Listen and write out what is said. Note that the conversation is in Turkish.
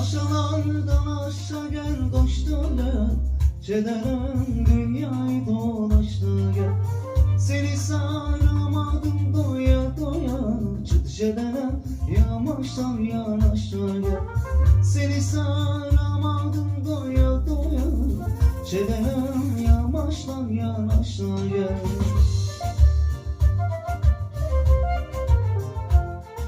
Aşağılardan aşağı gel koştu gel. Cedelen dünyayı dolaştı gel. Seni saramadım doya doya. Çıktı cedelen yamaçtan yanaştı gel. Seni saramadım doya doya. Cedelen yamaçtan yanaştı gel.